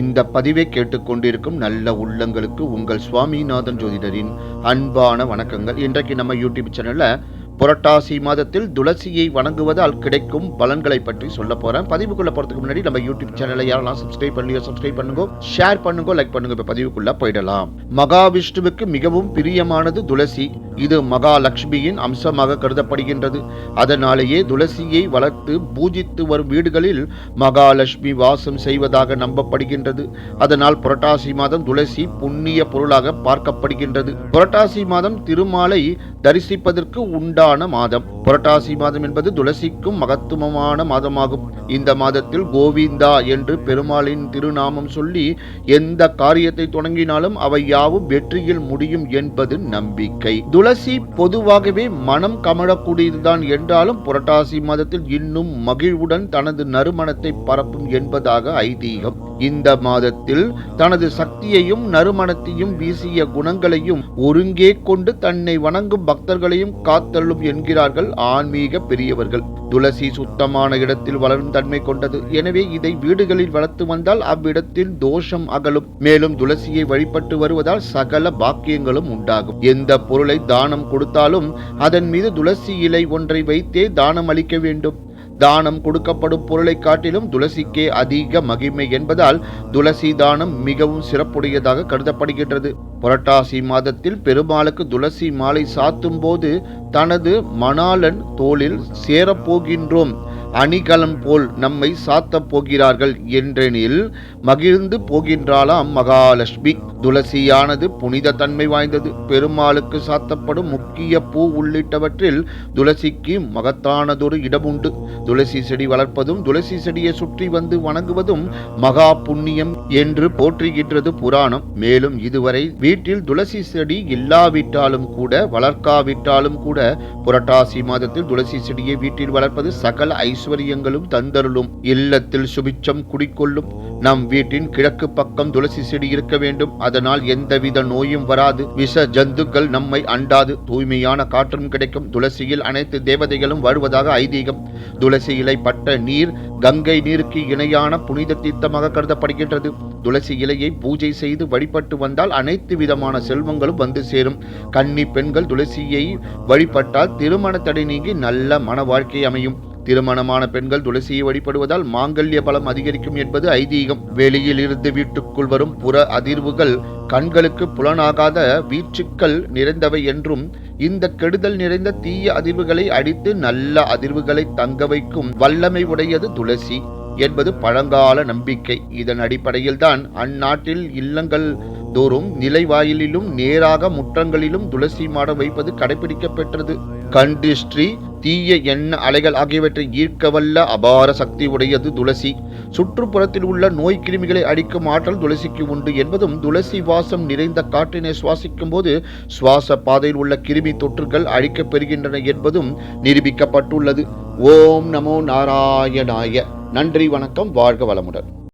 இந்த பதிவை கேட்டுக்கொண்டிருக்கும் நல்ல உள்ளங்களுக்கு உங்கள் சுவாமிநாதன் ஜோதிடரின் அன்பான வணக்கங்கள். இன்றைக்கு நம்ம யூடியூப் சேனலில் புரட்டாசி மாதத்தில் துளசியை வணங்குவதால் கிடைக்கும் பலன்களை பற்றி சொல்ல போறேன். பதிவுக்குள்ள போறதுக்கு முன்னாடி நம்ம யூடியூப் சேனலை யாரெல்லாம் சப்ஸ்கிரைப் பண்ணலையோ சப்ஸ்கிரைப் பண்ணுங்க ஷேர் பண்ணுங்க லைக் பண்ணுங்க இப்ப பதிவுக்குள்ள போயிடலாம். மகாவிஷ்ணுவுக்கு மிகவும் பிரியமானது துளசி. இது மகாலட்சுமியின் அம்சமாக கருதப்படுகின்றது. அதனாலேயே துளசியை வளர்த்து பூஜித்து வரும் வீடுகளில் மகாலட்சுமி வாசம் செய்வதாக நம்பப்படுகின்றது. அதனால் புரட்டாசி மாதம் துளசி புண்ணிய பொருளாக பார்க்கப்படுகின்றது. புரட்டாசி மாதம் திருமாலை தரிசிப்பதற்கு ஆண்டான மாதம். புரட்டாசி மாதம் என்பது துளசிக்கும் மகத்துவமான மாதமாகும். இந்த மாதத்தில் கோவிந்தா என்று பெருமாளின் திருநாமம் சொல்லி எந்த காரியத்தை தொடங்கினாலும் அவை யாவும் வெற்றியில் முடியும் என்பது நம்பிக்கை. துளசி பொதுவாகவே மனம் கமழக்கூடியதுதான் என்றாலும் புரட்டாசி மாதத்தில் இன்னும் மகிழ்வுடன் தனது நறுமணத்தை பரப்பும் என்பதாக ஐதீகம். இந்த மாதத்தில் தனது சக்தியையும் நறுமணத்தையும் வீசிய குணங்களையும் ஒருங்கே கொண்டு தன்னை வணங்கும் பக்தர்களையும் காத்தள்ளும் என்கிறார்கள் ஆன்மீக பெரியவர்கள். துளசி சுத்தமான இடத்தில் வளரும் தன்மை கொண்டது. எனவே இதை வீடுகளில் வளர்த்து வந்தால் அவ்விடத்தில் தோஷம் அகலும். மேலும் துளசியை வழிபட்டு வருவதால் சகல பாக்கியங்களும் உண்டாகும். எந்த பொருளை தானம் கொடுத்தாலும் அதன் மீது துளசி இலை ஒன்றை வைத்தே தானம் அளிக்க வேண்டும். தானம் கொடுக்கப்படும் பொருளை காட்டிலும் துளசிக்கே அதிக மகிமை என்பதால் துளசி தானம் மிகவும் சிறப்புடையதாக கருதப்படுகின்றது. புரட்டாசி மாதத்தில் பெருமாளுக்கு துளசி மாலை சாத்தும் போது தனது மணாளன் தோளில் சேரப்போகின்றோம். அணிகலம் போல் நம்மை சாத்தப் போகிறார்கள் என்றெனில் மகிழ்ந்து போகின்றாளாம் மகாலட்சுமி. துளசியானது புனித தன்மை வாய்ந்தது. பெருமாளுக்கு சாத்தப்படும் முக்கிய பூ உள்ளிட்டவற்றில் துளசிக்கு மகத்தானதொரு இடம் உண்டு துளசி செடி வளர்ப்பதும் துளசி செடியை சுற்றி வந்து வணங்குவதும் மகா புண்ணியம் என்று போற்றுகின்றது புராணம். மேலும் இதுவரை வீட்டில் துளசி செடி இல்லாவிட்டாலும் கூட வளர்க்காவிட்டாலும் கூட புரட்டாசி மாதத்தில் துளசி செடியை வீட்டில் வளர்ப்பது சகல ஐஸ்வர்யங்களும் தந்தருளும். இல்லத்தில் சுபிச்சம் குடிக்கொள்ளும். நம் வீட்டின் கிழக்கு பக்கம் துளசி செடி இருக்க வேண்டும். அதனால் எந்தவித நோயும் வராது. விஷ ஜந்துக்கள் நம்மை அண்டாது. தூய்மையான காற்றும் கிடைக்கும். துளசியில் அனைத்து தேவதைகளும் வருவதாக ஐதீகம். துளசி இலை பட்ட நீர் கங்கை நீருக்கு இணையான புனித தீர்த்தமாக கருதப்படுகின்றது. துளசி இலையை பூஜை செய்து வழிபட்டு வந்தால் அனைத்து விதமான செல்வங்களும் வந்து சேரும். கன்னி பெண்கள் துளசியை வழிபட்டால் திருமண தடை நீங்கி நல்ல மன வாழ்க்கை அமையும். திருமணமான பெண்கள் துளசியை வழிபடுவதால் மாங்கல்ய பலம் அதிகரிக்கும் என்பது ஐதீகம். வெளியில் இருந்து வீட்டுக்குள் வரும் புற அதிர்வுகள் கண்களுக்கு புலனாகாத வீச்சுக்கள் நிறைந்தவை என்றும் இந்த கெடுதல் நிறைந்த தீய அதிர்வுகளை அடித்து நல்ல அதிர்வுகளை தங்க வைக்கும் வல்லமை உடையது துளசி என்பது பழங்கால நம்பிக்கை. இதன் அடிப்படையில் தான் அந்நாட்டில் இல்லங்கள் தோறும் நிலைவாயிலிலும் நேராக முற்றங்களிலும் துளசி மாடம் வைப்பது கடைபிடிக்கப்பெற்றது. கண்டிஸ்ட்ரி தீய எண்ண அலைகள் ஆகியவற்றை ஈர்க்கவல்ல அபார சக்தி உடையது துளசி. சுற்றுப்புறத்தில் உள்ள நோய் கிருமிகளை அடிக்கும் ஆற்றல் துளசிக்கு உண்டு என்பதும் துளசி வாசம் நிறைந்த காற்றினை சுவாசிக்கும் போது சுவாச பாதையில் உள்ள கிருமி தொற்றுகள் அழிக்கப்பெறுகின்றன என்பதும் நிரூபிக்கப்பட்டுள்ளது. ஓம் நமோ நாராயணாய. நன்றி வணக்கம் வாழ்க வளமுடன்.